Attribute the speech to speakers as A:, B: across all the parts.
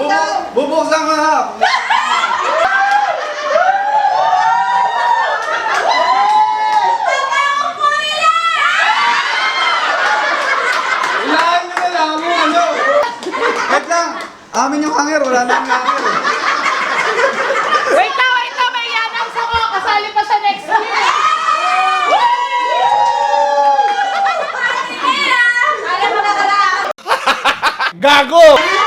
A: Bubu- bubuksan ko na! Ilahan nyo na lang mo, ano? Wait lang! Amin yung hanger, wala na yung hanger.
B: Wait lang, wait lang. May yanang sa ko. Kasali pa siya next year. Mo.
A: Gago!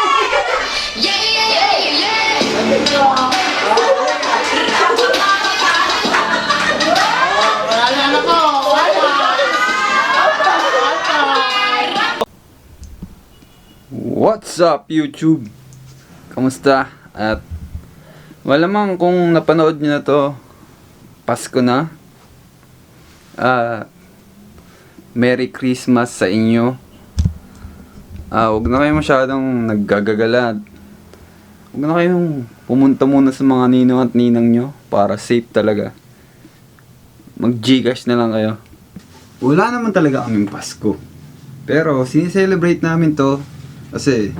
A: What's up YouTube? Kamusta? At malamang kung napanood nyo na to, Pasko na. Ah, Merry Christmas sa inyo. Ah, huwag na kayo masyadong naggagagala. Huwag na kayong pumunta muna sa mga ninong at ninang nyo para safe talaga. Mag-Gcash na lang kayo. Wala naman talaga kaming Pasko. Pero sinicelebrate namin to kasi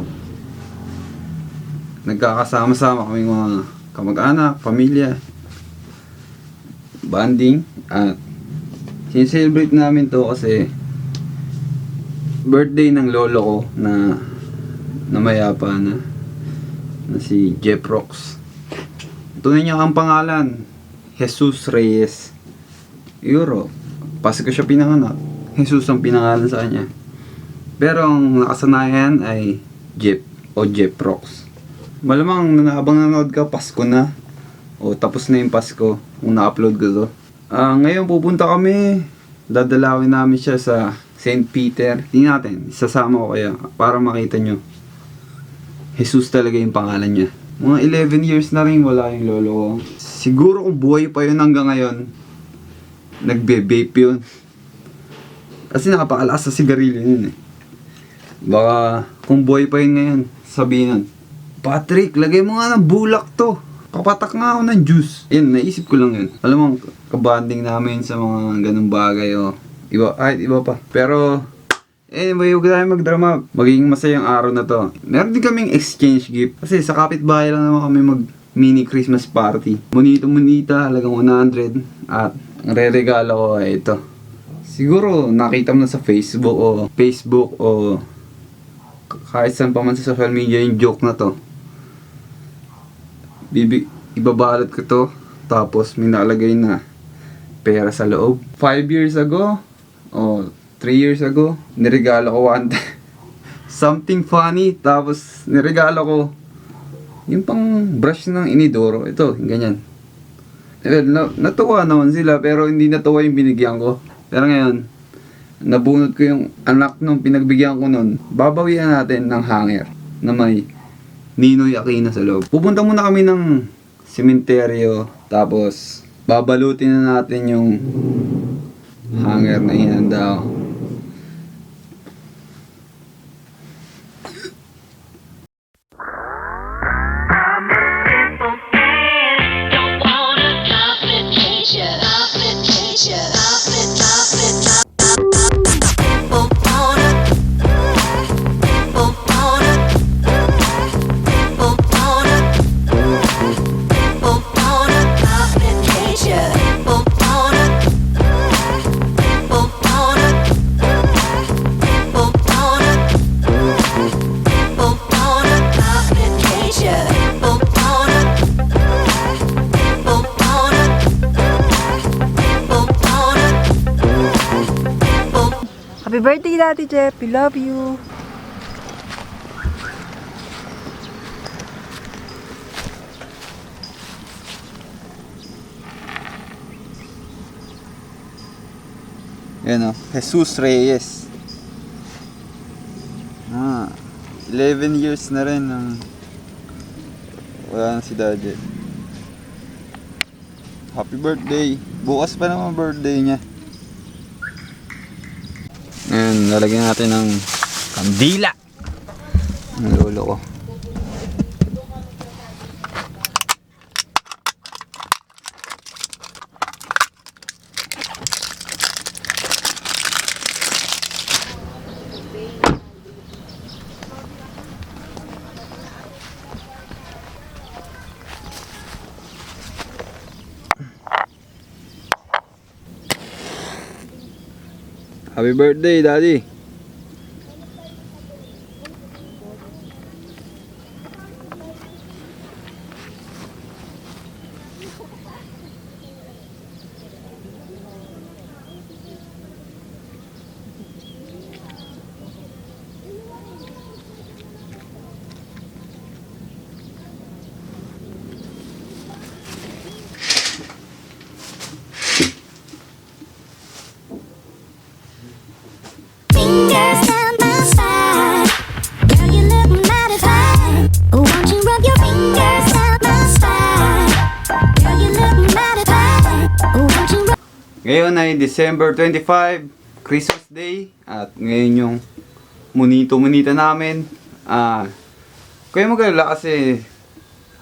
A: nagkakasama-sama kami mga kamag-anak, pamilya, banding at sinicelebrate namin to kasi birthday ng lolo ko na namayapa na na si Jeff Rox. Tunay niya ang pangalan, Jesus Reyes. Euro. Pasko siya pinanganak. Jesus ang pinangalan sa kanya. Pero ang nakasanayan ay Jeep o Jeep Rocks. Malamang na habang nanood ka, Pasko na. O tapos na yung Pasko kung na-upload ko to. Ah, ngayon pupunta kami. Dadalawin namin siya sa St. Peter. Tingnan natin, isasama ko kaya para makita nyo. Jesus talaga yung pangalan niya. Mga 11 years na rin wala yung lolo ko. Siguro kung buhay pa yun hanggang ngayon, nagbe-vape yun. Kasi nakapakalakas sa sigarilyo yun eh. Baka kung buhay pa yun ngayon, sabihin nun, Patrick, lagay mo nga ng bulak to. Kapatak nga ako ng juice. Yan, naisip ko lang yun. Alam mo, kabanding namin sa mga ganung bagay o iba, ay, iba pa. Pero, may huwag tayo magdrama. Magiging masayang araw na to. Meron din kaming exchange gift. Kasi sa kapitbahay lang naman kami mag mini Christmas party. Bonito Monita, halagang 100. At ang re-regalo ko ay ito. Siguro nakita mo na sa Facebook o Facebook o kahit saan pa man sa social media yung joke na to. Bibi, ibabalot ko to. Tapos may nalagay na pera sa loob. 5 years ago, o 3 years ago, niregalo ko one. Something funny. Tapos niregalo ko yung pang brush ng inidoro. Ito, ganyan. Eh, na, natuwa naman sila pero hindi natuwa yung binigyan ko. Pero ngayon, nabunot ko yung anak nung pinagbigyan ko nun. Babawian natin ng hanger na may Ninoy Aquino sa loob. Pupunta muna kami ng sementeryo tapos babalutin na natin yung hanger na inanda ko.
C: Love you.
A: Yan o, Jesus Reyes. Ah, 11 years na rin nang wala na si daddy. Happy birthday! Bukas pa naman birthday niya. Ngayon, lalagyan natin ng kandila. Ang lolo ko. Happy birthday, Daddy. December 25, Christmas Day. At ngayon yung munito-munita namin. Ah, kaya magalala kasi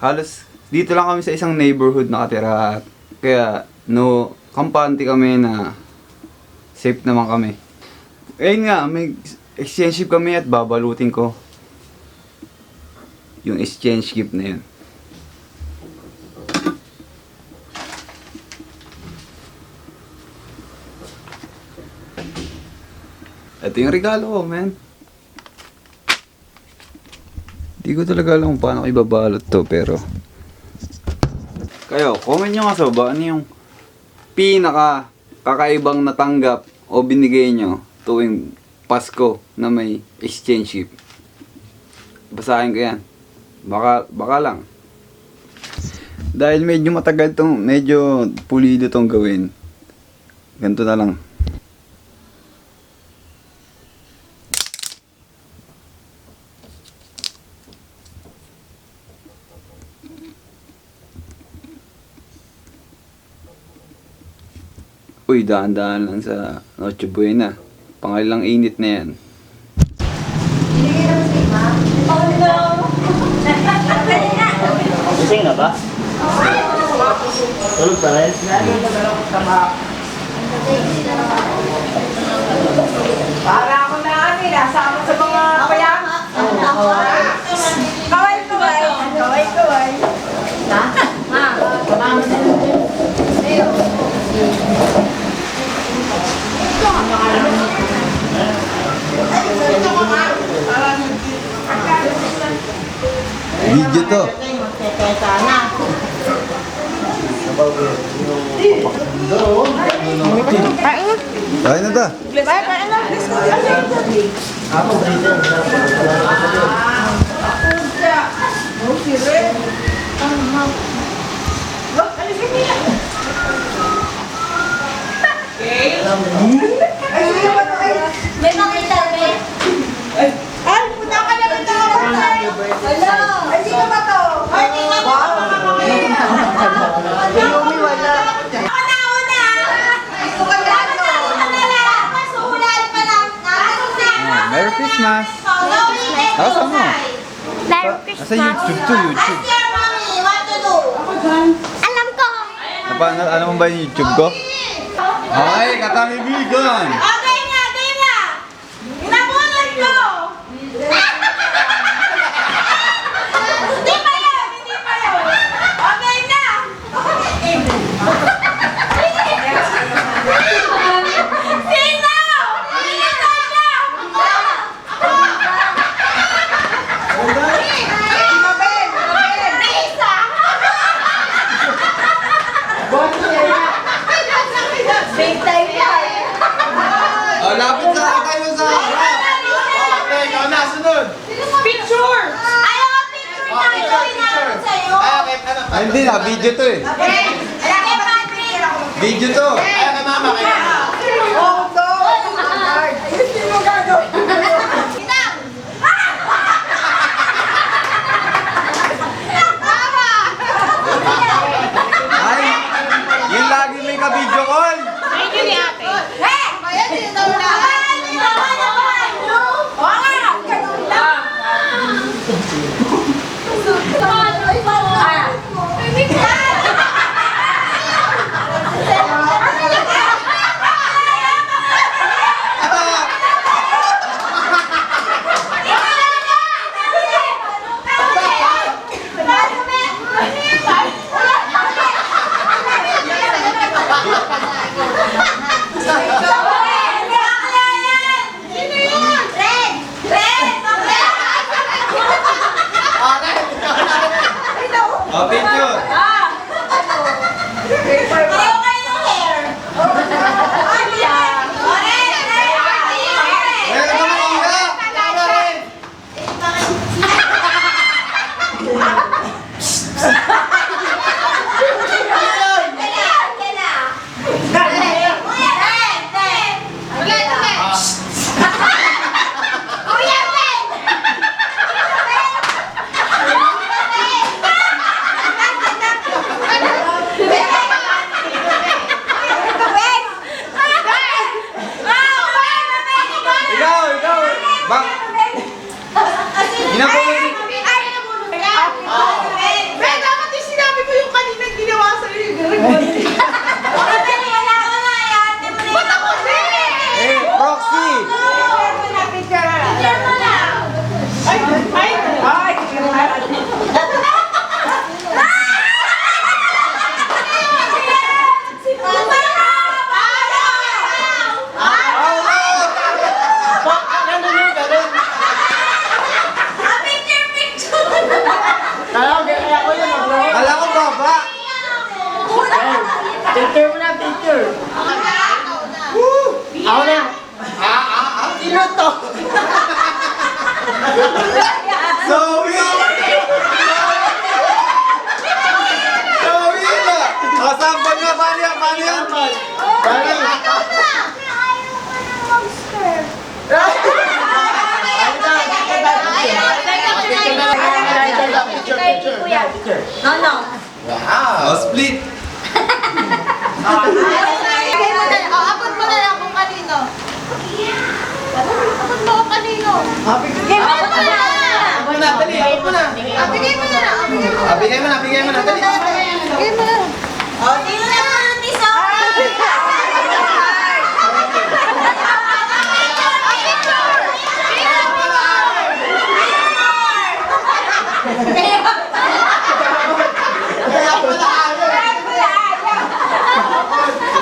A: halos dito lang kami sa isang neighborhood nakatira. Kaya no, kampante kami na safe naman kami. Ayun nga, may exchange gift kami at babalutin ko yung exchange gift na yun. Ito yung regalo ko, man. Hindi ko talaga alam kung paano ibabalot to, pero... Kayo, comment nyo nga sa baba, ano yung pinaka kakaibang natanggap o binigay nyo tuwing Pasko na may exchange gift. Basahin ko yan. Baka, baka lang. Dahil medyo matagal tong, medyo pulido tong gawin. Ganito na lang. Uy, daan-daan lang sa Noche Buena. Pangalilang init na yan.
D: Gising na ba? Tulog pa rin?
E: Para ako na ano, nasama sa mga paya. Kaway, kaway. Kaway, kaway. Ha? Ma, kasama din.
A: Video to. Kain na ta.
B: May makita, may.
E: Ay, punta ka na rin daw. Hello. Ay, sino ba to? Ay, di ka ba? Yumi, wala. Ka.
A: Ah, Merry Christmas. Nasa mo?
B: Merry
A: Nasa YouTube to, YouTube.
B: Ask your mommy what to do. Alam ko.
A: Ano, ano mo ba yung YouTube ko? Ay, katamibigan!
B: Okay na, game na. Nabunod ko. Hindi pa yun, hindi pa yun. Okay na. Sino? Bilisan na. Risa. Big time yan.
A: Oh, lapit na kayo sa Okay, ikaw na, sunod!
E: Picture.
B: Ayaw ko picture na ito inaabot sa'yo.
A: Ay, hindi na, video to eh.
B: Okay. Kay Patrick.
A: Video to!
B: Bigay mo na, bigay mo na.
E: Dali.
B: Bigay mo na. Oh, tingnan, tisoy.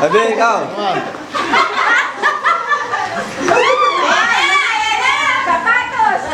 A: Habis kau.
B: Sapatos.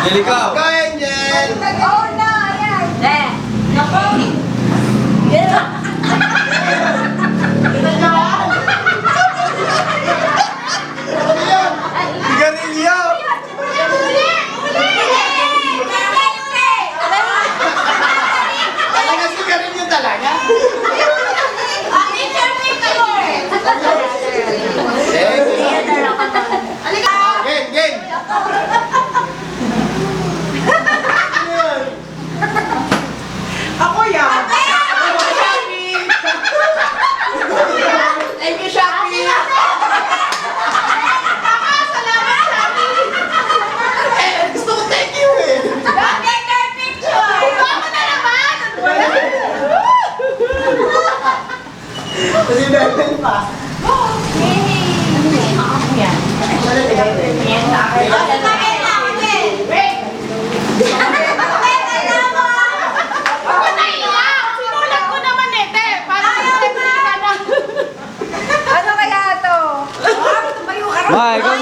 E: Angelical!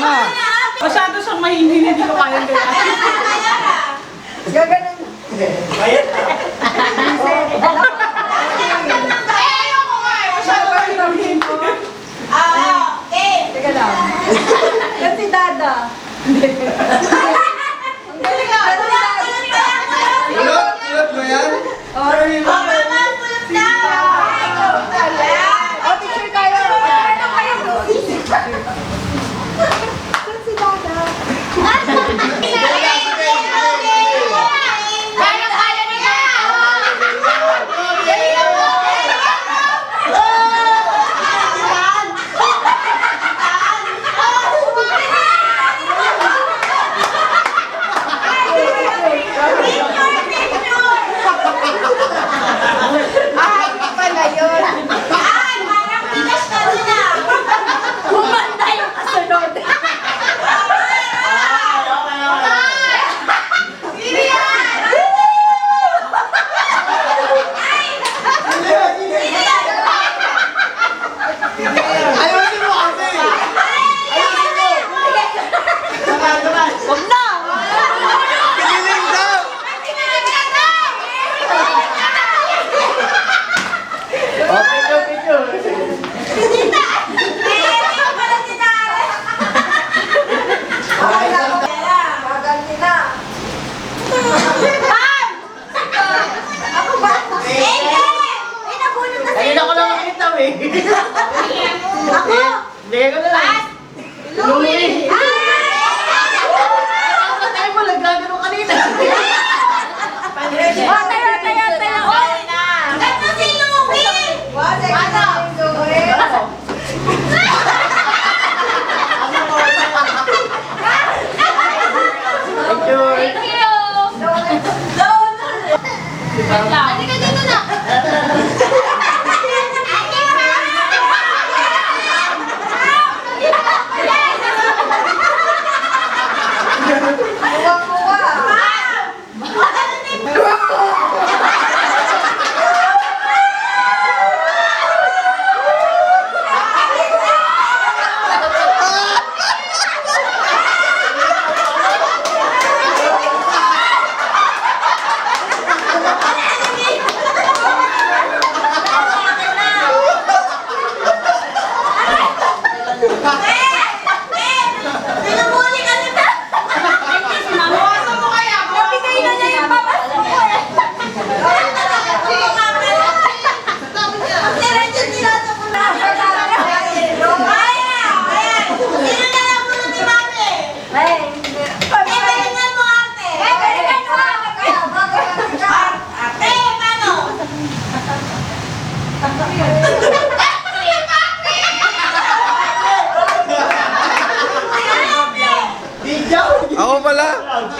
E: na. Masyado siyang mahinhin, hindi ko kayang gaya.
B: Gaganon. Kaya na. Kasi dada. Ah!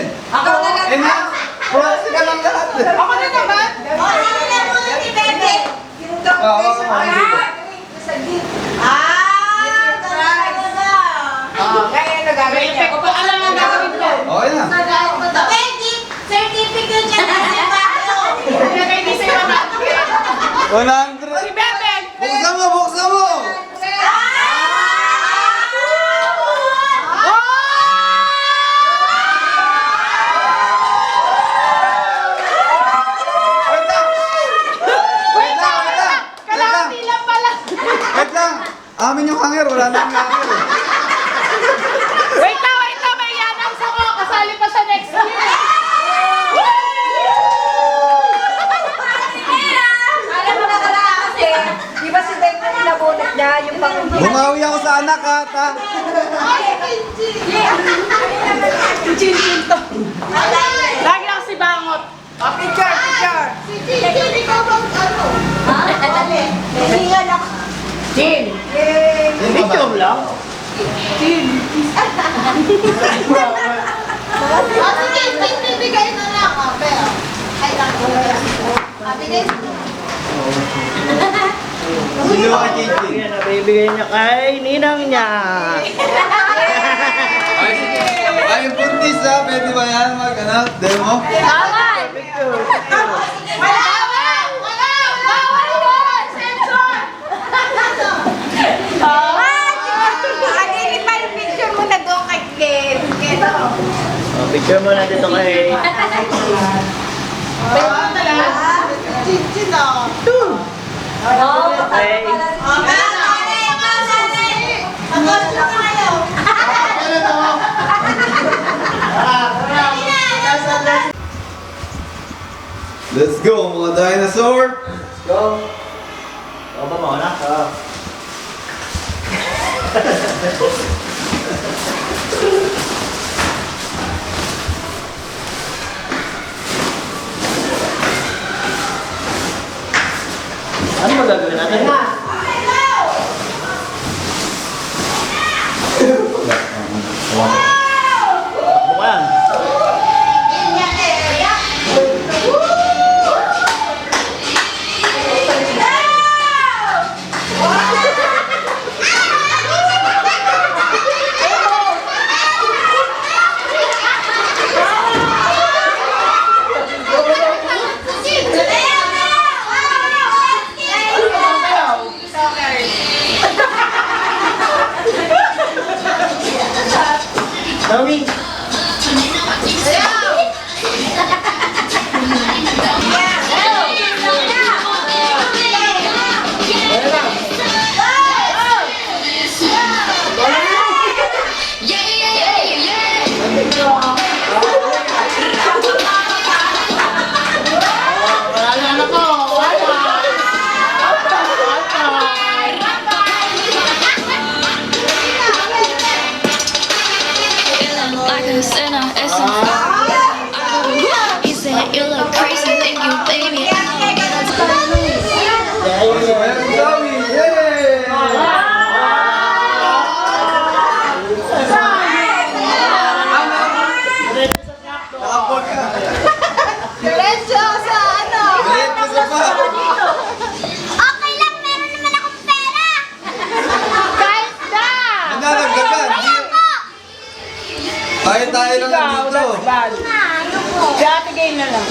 B: din. Ako
E: na lang.
B: And now, process ka
E: lang lahat.
A: Ako na naman. O, ano
E: na
A: muna ni Bebe?
B: Yung
A: dog Oo,
E: face. Sa gig.
A: Ah, talaga na. Ah,
B: kaya nagagamit niya.
E: Kung alam lang gagawin ko.
A: Oo, na.
B: Nagagamit certificate niya na si
E: Pato. Nagay ni Sir Pato.
A: 100.
E: Si Bebe.
A: Buksan mo, buksan mo. Amin yung hanger, wala nang hanger. eh.
E: Wait lang, wait lang. May i-announce ako. Kasali pa sa next year.
B: Alam mo na kala kasi, di ba si Dave na nilabunot niya, yung pang...
A: Bumawi ako sa anak ha, ta.
E: Chin-chin to. Lagi lang si Bangot.
B: Oh, picture, picture. Hihingal ako.
E: Chin.
B: Yay!
D: Picture lang.
A: Sino ka, Chichi?
D: Yan, nabibigay niya kay ninang niya.
A: Ay, ay, yung buntis ha, pwede ba yan mag, ano, demo?
E: Bawal!
D: Picture.
E: Wala!
B: Ano pa yung picture mo na doon kay Ken? Ken, oh.
D: Oh, picture muna dito kay...
E: Bawal talaga.
D: kay...
A: Let's go, mga dinosaur!
D: Go. Ako ba mauna? Oo. Ano ba gagawin natin? Takbo
A: nandito!
E: Si Ate Gay na lang.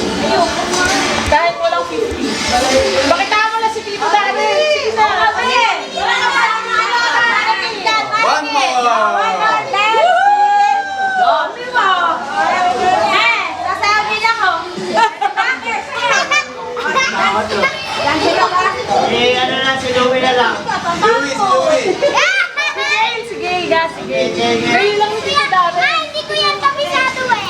E: Kahit walang 50. Bakit mo na si Tito Dani? Sige na.
A: One more!
D: Eh, ano na, si Louie na lang.
A: Louis, Louis!
E: Sige, sige, ga, sige.
D: Sige, sige.
E: Kayo lang yung Tito Dani.
F: Ay, hindi ko yan kabisado eh.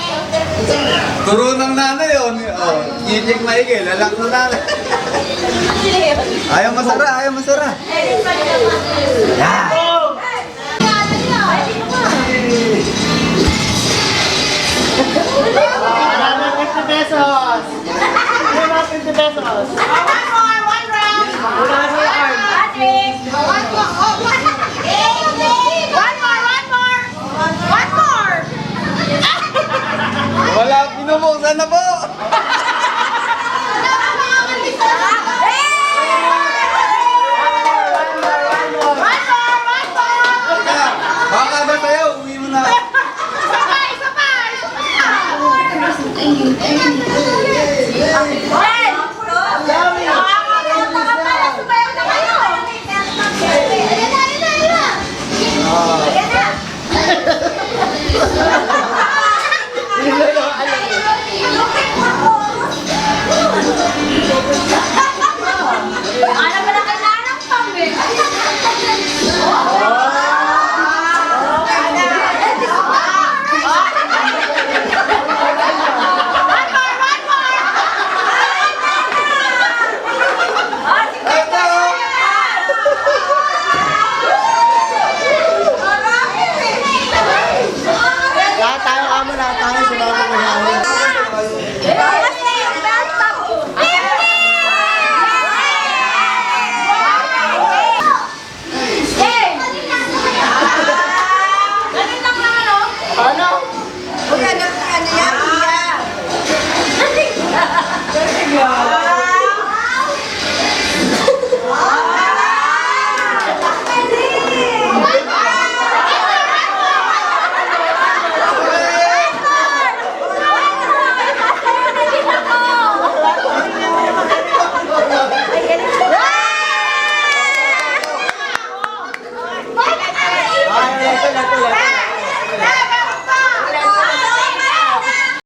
A: Turo ng nanay yun. Oh, Ngitik maigi, lalak ng nanay. Ayaw masara, ayaw masara.
D: 50 pesos. Another 50 pesos.
E: One more, one round.
D: Sa arm.
E: One more, one more. One more.
A: Wala, pinubuksan na po!